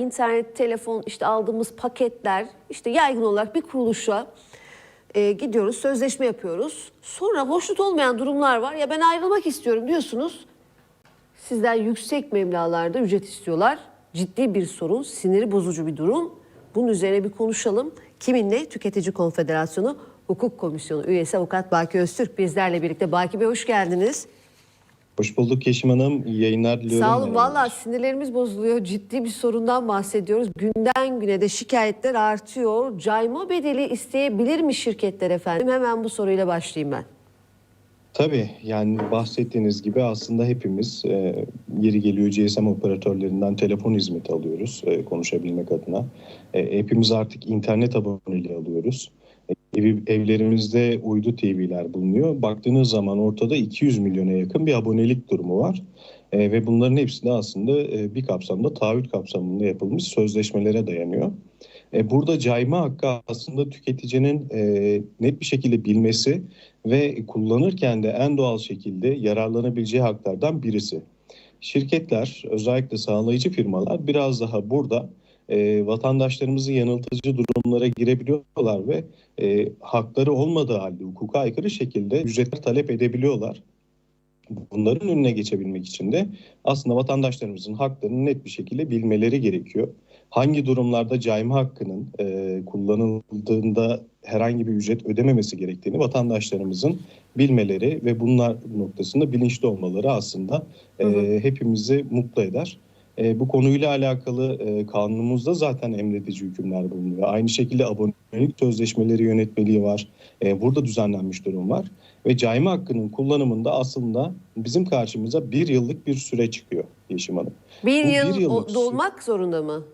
internet, telefon, işte aldığımız paketler, işte yaygın olarak bir kuruluşa e, gidiyoruz, sözleşme yapıyoruz. Sonra hoşnut olmayan durumlar var. Ya ben ayrılmak istiyorum diyorsunuz. Sizden yüksek meblağlarda ücret istiyorlar. Ciddi bir sorun, siniri bozucu bir durum. Bunun üzerine bir konuşalım. Kiminle? Tüketici Konfederasyonu Hukuk Komisyonu üyesi avukat Baki Öztürk bizlerle birlikte. Baki Bey hoş geldiniz. Hoş bulduk Yeşim Hanım. İyi yayınlar diliyorum. Sağ olun. Valla sinirlerimiz bozuluyor. Ciddi bir sorundan bahsediyoruz. Günden güne de şikayetler artıyor. Cayma bedeli isteyebilir mi şirketler efendim? Hemen bu soruyla başlayayım ben. Tabii yani bahsettiğiniz gibi aslında hepimiz e, yeri geliyor GSM operatörlerinden telefon hizmeti alıyoruz e, konuşabilmek adına. E, hepimiz artık internet aboneliği alıyoruz. Ev- evlerimizde uydu TV'ler bulunuyor. Baktığınız zaman ortada 200 milyona yakın bir abonelik durumu var. E, ve bunların hepsi de aslında e, bir kapsamda taahhüt kapsamında yapılmış sözleşmelere dayanıyor. E, burada cayma hakkı aslında tüketicinin e, net bir şekilde bilmesi ve kullanırken de en doğal şekilde yararlanabileceği haklardan birisi. Şirketler, özellikle sağlayıcı firmalar biraz daha burada e, vatandaşlarımızı yanıltıcı durumlara girebiliyorlar ve e, hakları olmadığı halde hukuka aykırı şekilde ücretler talep edebiliyorlar. Bunların önüne geçebilmek için de aslında vatandaşlarımızın haklarını net bir şekilde bilmeleri gerekiyor. Hangi durumlarda cayma hakkının e, kullanıldığında herhangi bir ücret ödememesi gerektiğini vatandaşlarımızın bilmeleri ve bunlar noktasında bilinçli olmaları aslında e, hepimizi mutlu eder. E, bu konuyla alakalı e, kanunumuzda zaten emredici hükümler bulunuyor. Aynı şekilde abonelik sözleşmeleri yönetmeliği var. E, burada düzenlenmiş durum var. Ve cayma hakkının kullanımında aslında bizim karşımıza bir yıllık bir süre çıkıyor Yeşim Hanım. Bir Bu bir yıl yıllık o- süre. dolmak zorunda mı?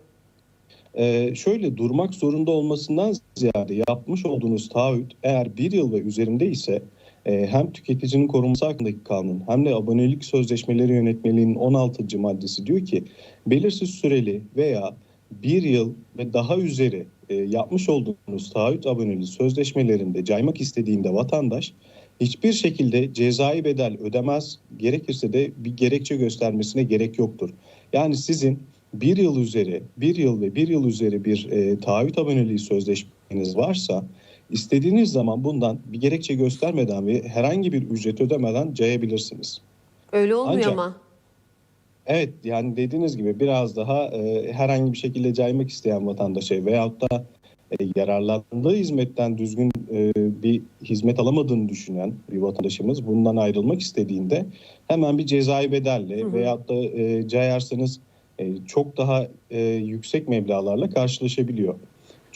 Ee, şöyle durmak zorunda olmasından ziyade yapmış olduğunuz taahhüt eğer bir yıl ve üzerinde ise hem tüketicinin korunması hakkındaki kanun hem de abonelik sözleşmeleri yönetmeliğinin 16. maddesi diyor ki belirsiz süreli veya bir yıl ve daha üzeri e, yapmış olduğunuz taahhüt aboneliği sözleşmelerinde caymak istediğinde vatandaş hiçbir şekilde cezai bedel ödemez gerekirse de bir gerekçe göstermesine gerek yoktur. Yani sizin bir yıl üzeri, bir yıl ve bir yıl üzeri bir e, taahhüt aboneliği sözleşmeniz varsa istediğiniz zaman bundan bir gerekçe göstermeden ve herhangi bir ücret ödemeden cayabilirsiniz. Öyle olmuyor Ancak- ama. Evet yani dediğiniz gibi biraz daha e, herhangi bir şekilde caymak isteyen vatandaşa veyahut da e, yararlandığı hizmetten düzgün e, bir hizmet alamadığını düşünen bir vatandaşımız bundan ayrılmak istediğinde hemen bir cezai bedelle Hı hı. veyahut da e, cayarsanız e, çok daha e, yüksek meblağlarla karşılaşabiliyor.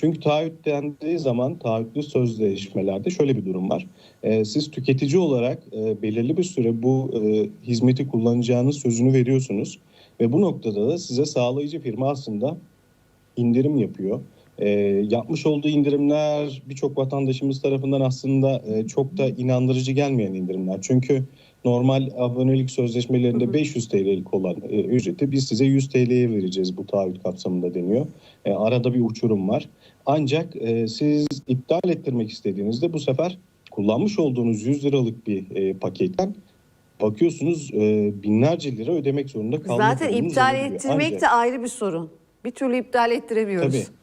Çünkü taahhüt dendiği zaman taahhütlü sözleşmelerde şöyle bir durum var. E, siz tüketici olarak e, belirli bir süre bu e, hizmeti kullanacağınız sözünü veriyorsunuz. Ve bu noktada da size sağlayıcı firma aslında indirim yapıyor. E, yapmış olduğu indirimler birçok vatandaşımız tarafından aslında e, çok da inandırıcı gelmeyen indirimler. Çünkü normal abonelik sözleşmelerinde Hı hı. 500 TL'lik olan e, ücreti biz size 100 TL'ye vereceğiz bu taahhüt kapsamında deniyor. E, arada bir uçurum var. Ancak e, siz iptal ettirmek istediğinizde bu sefer kullanmış olduğunuz 100 liralık bir e, paketten bakıyorsunuz e, binlerce lira ödemek zorunda kalmak Zaten iptal ettirmek Ancak- de ayrı bir sorun. Bir türlü iptal ettiremiyoruz. Tabii.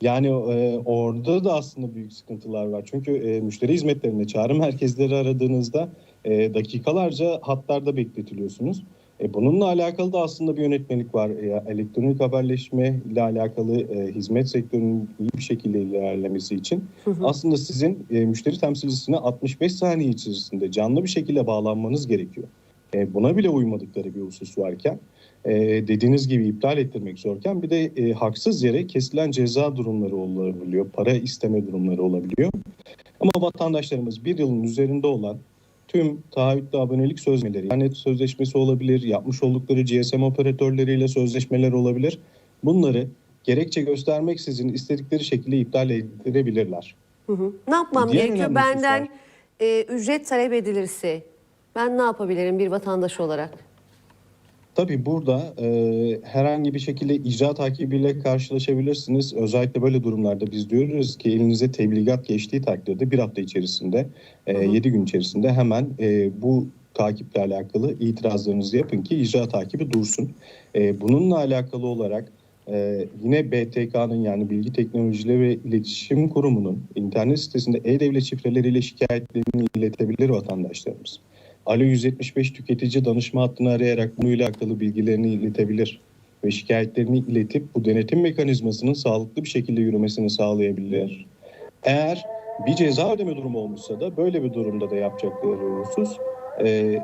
Yani e, orada da aslında büyük sıkıntılar var. Çünkü e, müşteri hizmetlerinde çağrı merkezleri aradığınızda e, dakikalarca hatlarda bekletiliyorsunuz. E, bununla alakalı da aslında bir yönetmelik var. E, elektronik haberleşme ile alakalı e, hizmet sektörünün iyi bir şekilde ilerlemesi için Hı hı. aslında sizin e, müşteri temsilcisine 65 saniye içerisinde canlı bir şekilde bağlanmanız gerekiyor. E, buna bile uymadıkları bir husus varken e, dediğiniz gibi iptal ettirmek zorken bir de e, haksız yere kesilen ceza durumları olabiliyor. Para isteme durumları olabiliyor. Ama vatandaşlarımız bir yılın üzerinde olan tüm taahhütlü abonelik sözleşmeleri, internet sözleşmesi olabilir, yapmış oldukları GSM operatörleriyle sözleşmeler olabilir. Bunları gerekçe göstermeksizin istedikleri şekilde iptal ettirebilirler. Hı hı. Ne yapmam Diğer gerekiyor? Benden e, ücret talep edilirse ben ne yapabilirim bir vatandaş olarak? Tabii burada e, herhangi bir şekilde icra takibiyle karşılaşabilirsiniz. Özellikle böyle durumlarda biz diyoruz ki elinize tebligat geçtiği takdirde bir hafta içerisinde, e, Hı hı. 7 gün içerisinde hemen e, bu takiple alakalı itirazlarınızı yapın ki icra takibi dursun. E, bununla alakalı olarak e, yine BTK'nın yani Bilgi Teknolojileri ve İletişim Kurumu'nun internet sitesinde e-devlet şifreleriyle şikayetlerini iletebilir vatandaşlarımız. Alo 175 tüketici danışma hattını arayarak bununla alakalı bilgilerini iletebilir ve şikayetlerini iletip bu denetim mekanizmasının sağlıklı bir şekilde yürümesini sağlayabilir. Eğer bir ceza ödeme durumu olmuşsa da böyle bir durumda da yapacakları husus e,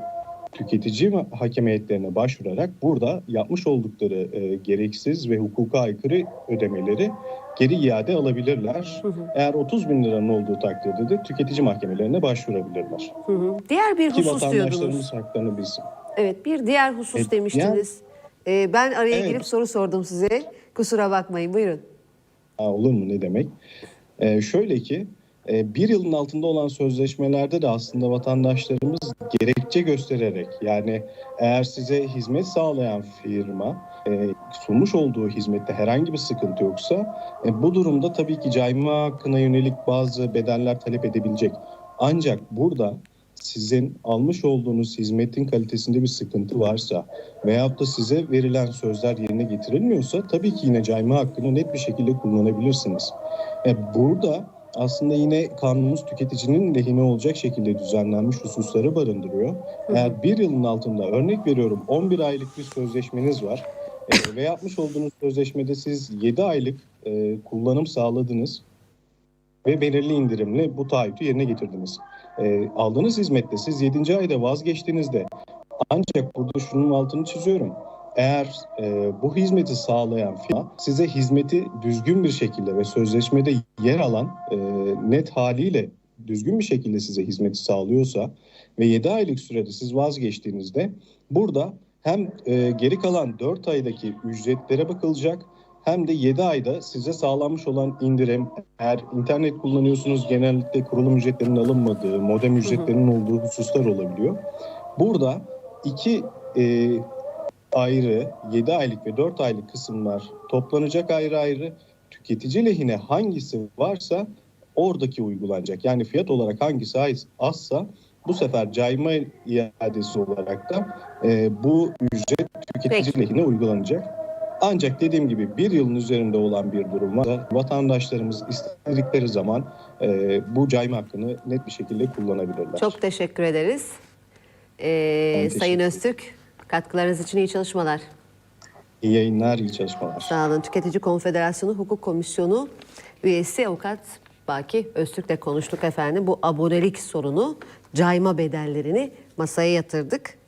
tüketici hakemiyetlerine başvurarak burada yapmış oldukları e, gereksiz ve hukuka aykırı ödemeleri geri iade alabilirler. Hı hı. Eğer 30 bin liranın olduğu takdirde de tüketici mahkemelerine başvurabilirler. Hı hı. Diğer bir Ki husus diyordunuz. haklarını bilsin. Evet bir diğer husus Evet, demiştiniz. Ee, ben araya Evet. girip soru sordum size. Kusura bakmayın buyurun. Ha, olur mu ne demek? Ee, şöyle ki e, bir yılın altında olan sözleşmelerde de aslında vatandaşlarımız gerekçe göstererek yani eğer size hizmet sağlayan firma e, sunmuş olduğu hizmette herhangi bir sıkıntı yoksa e, bu durumda tabii ki cayma hakkına yönelik bazı bedeller talep edebilecek. Ancak burada sizin almış olduğunuz hizmetin kalitesinde bir sıkıntı varsa veyahut da size verilen sözler yerine getirilmiyorsa tabii ki yine cayma hakkını net bir şekilde kullanabilirsiniz. E, burada aslında yine kanunumuz tüketicinin lehine olacak şekilde düzenlenmiş hususları barındırıyor. Eğer bir yılın altında örnek veriyorum 11 aylık bir sözleşmeniz var e, ve yapmış olduğunuz sözleşmede siz 7 aylık e, kullanım sağladınız ve belirli indirimle bu taahhütü yerine getirdiniz. E, aldığınız hizmette siz 7. ayda vazgeçtiğinizde ancak burada şunun altını çiziyorum. Eğer e, bu hizmeti sağlayan firma size hizmeti düzgün bir şekilde ve sözleşmede yer alan e, net haliyle düzgün bir şekilde size hizmeti sağlıyorsa ve 7 aylık sürede siz vazgeçtiğinizde burada hem e, geri kalan 4 aydaki ücretlere bakılacak hem de 7 ayda size sağlanmış olan indirim eğer internet kullanıyorsunuz genellikle kurulum ücretlerinin alınmadığı, modem ücretlerinin olduğu hususlar olabiliyor. Burada iki e, ayrı 7 aylık ve 4 aylık kısımlar toplanacak ayrı ayrı. Tüketici lehine hangisi varsa oradaki uygulanacak. Yani fiyat olarak hangisi az- azsa bu sefer cayma iadesi olarak da e, bu ücret tüketici Peki. lehine uygulanacak. Ancak dediğim gibi bir yılın üzerinde olan bir durum var. Vatandaşlarımız istedikleri zaman e, bu cayma hakkını net bir şekilde kullanabilirler. Çok teşekkür ederiz. Ee, teşekkür Sayın. Öztürk katkılarınız için iyi çalışmalar. İyi yayınlar, iyi çalışmalar. Sağ olun. Tüketici Konfederasyonu Hukuk Komisyonu üyesi avukat Baki Öztürk'le konuştuk efendim. Bu abonelik sorunu, cayma bedellerini masaya yatırdık.